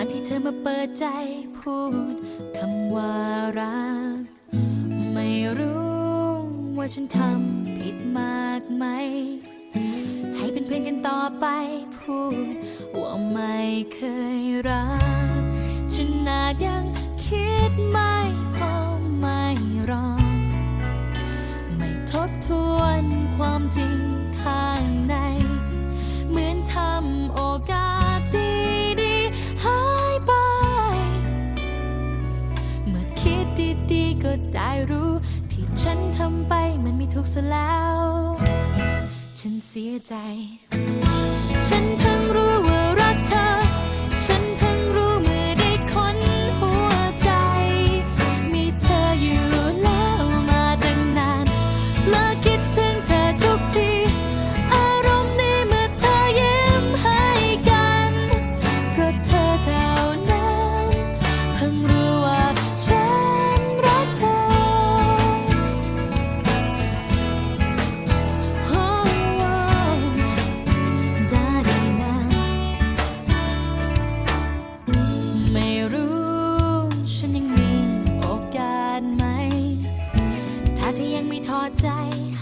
ันที่เธอมาเปิดใจพูดคำว่ารัก ไม่รู้ว่าฉันทำผิดมากไหม ให้เป็นเพื่อนกันต่อไปพูด ว่าไม่เคยรัก ฉันอาจยังคิดมา ไปมันไม่ถูกซะแล้ว ฉันเสียใจ ฉันเพิ่งรู้ว่า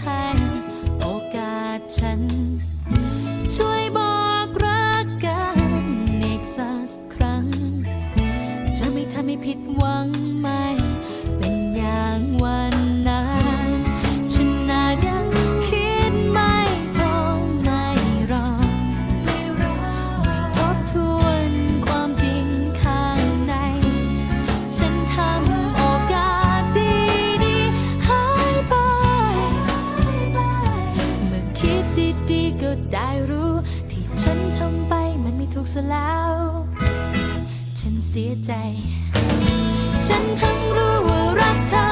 ให้โอกาสฉัน ช่วยบอกรักกันอีกสักครั้ง จะไม่ทำให้ผิดหวัง ถูกซะแล้ว ฉันเสียใจ ฉันเพิ่งรู้ว่ารักเธอ